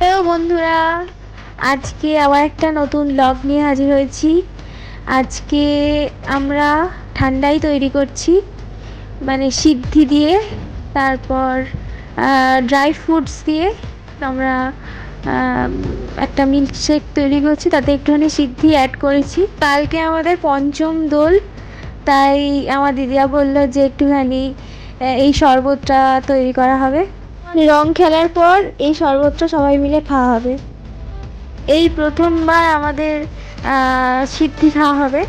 Hello বন্ধুরা, আজকে আবার একটা নতুন ব্লগ নিয়ে হাজির হয়েছি। আজকে আমরা ঠান্ডাই তৈরি করছি মানে সিদ্ধি দিয়ে, তারপর ড্রাই ফ্রুটস দিয়ে আমরা একটা মিল্কশেক তৈরি করছি, তাতে একটুখানি সিদ্ধি অ্যাড করেছি। কালকে আমাদের পঞ্চম দোল, তাই আমার দিদিরা বলল যে একটুখানি এই শরবতটা তৈরি করা হবে। রং খেলার পর এই সর্বত্র সবাই মিলে খাওয়া হবে। এই প্রথমবার আমাদের সিদ্ধি খাওয়া হবে।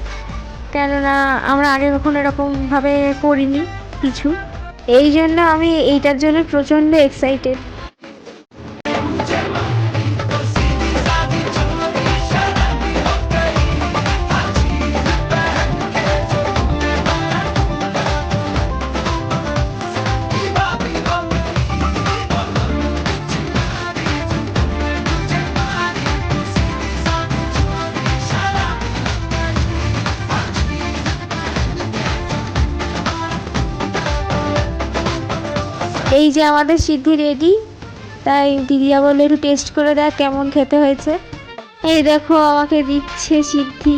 কেননা আমরা আগে কখনো এরকমভাবে করিনি কিছু। এই জন্য আমি এইটার জন্য প্রচণ্ড এক্সাইটেড এই যে আমাদের সিদ্ধি রেডি তাই দিদিয়া বলল একটু টেস্ট করে দেখ কেমন খেতে হয়েছে। এই দেখো আমাকে দিচ্ছে সিদ্ধি।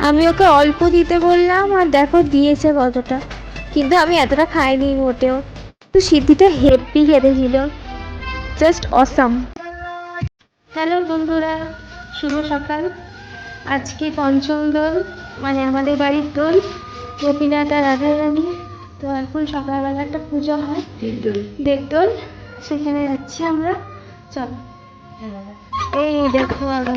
আমি ওকে অল্প দিতে বললাম আর দেখো দিয়েছে কতটা। কিন্তু আমি এতটা খাইনি মোটেও। তো সিদ্ধিটা হেভি খেতে ছিল জাস্ট অসাম হ্যালো বন্ধুরা, শুভ সকাল। আজকে পঞ্চম দোল মানে আমাদের বাড়ির দোল। গোপীনাথ আর রাধারানী। তো এখন সকালবেলা একটা পুজো হয়। দেবদোল সেখানে যাচ্ছি আমরা। চল। এই দেখো আগে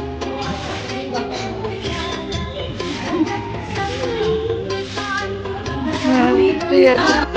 দিয়েছে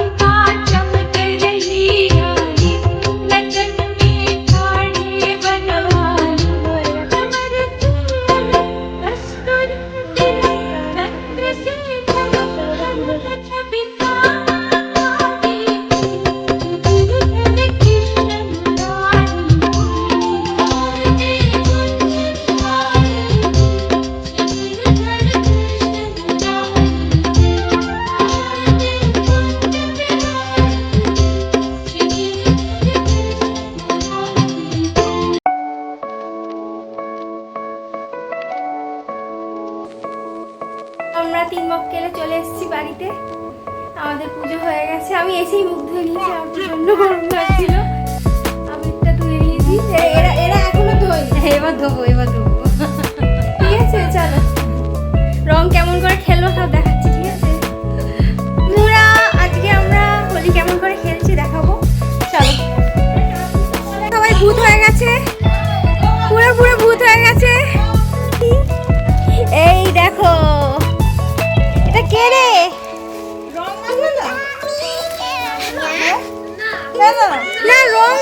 এবার ধোবো এবার ধোবো। ঠিক আছে চলো। রং কেমন করে খেলব সব দেখাচ্ছি ঠিক আছে? মুরা আজকে আমরা হোলি কেমন করে খেলছি দেখাবো। চলো। সবাই ভূত হয়ে গেছে। পুরো পুরো ভূত হয়ে গেছে। এই দেখো। এটা কে রে? না রং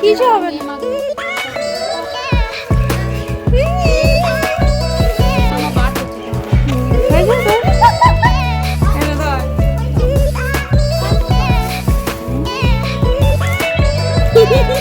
কিছু হবে? না হয়েছে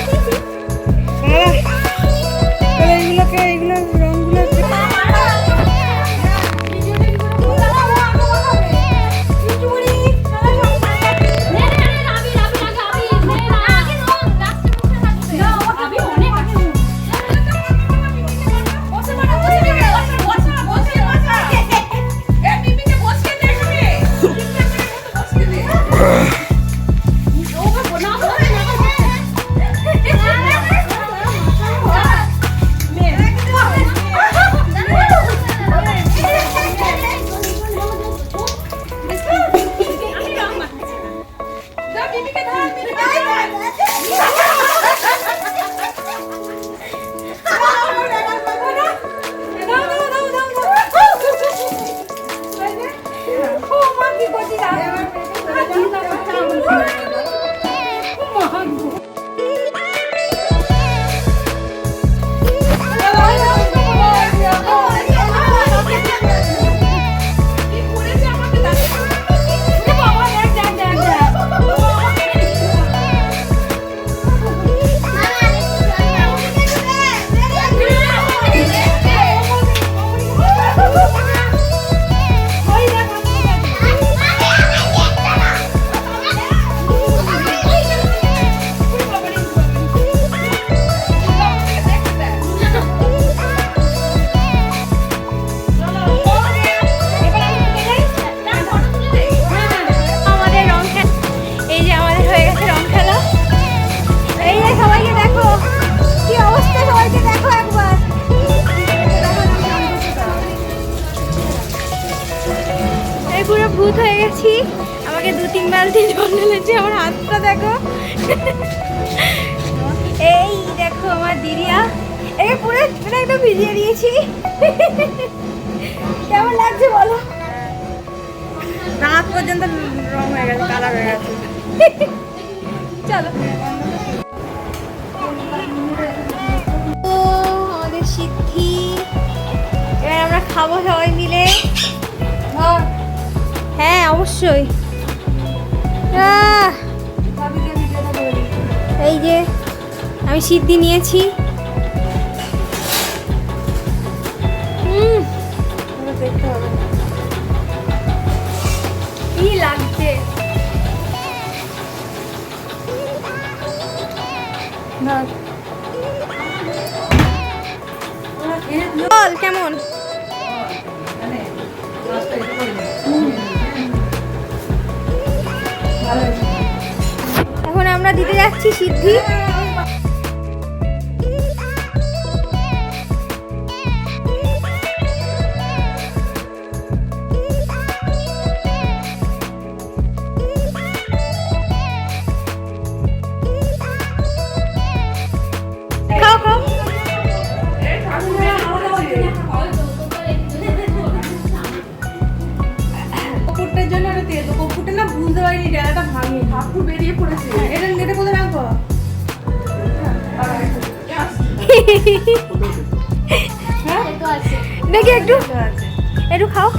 বালতি জল ঢেলেছে আমার হাতটা দেখো। এই দেখো আমার দিদিয়া এই পুরো একদম ভিজিয়ে দিয়েছি। কেমন লাগছে বলো? রাত পর্যন্ত রং হয়ে গেছে কালার হয়ে গেছে। চলো। আমাদের সিদ্ধি। এবার আমরা খাব সবাই মিলে। হ্যাঁ। অবশ্যই। আহ, এই যে আমি সিদ্ধি নিয়েছি। লাগছে? বল কেমন? হ্যাঁ, আমরা দিতে যাচ্ছি সিদ্ধি। দেখি একটু একটু খাও।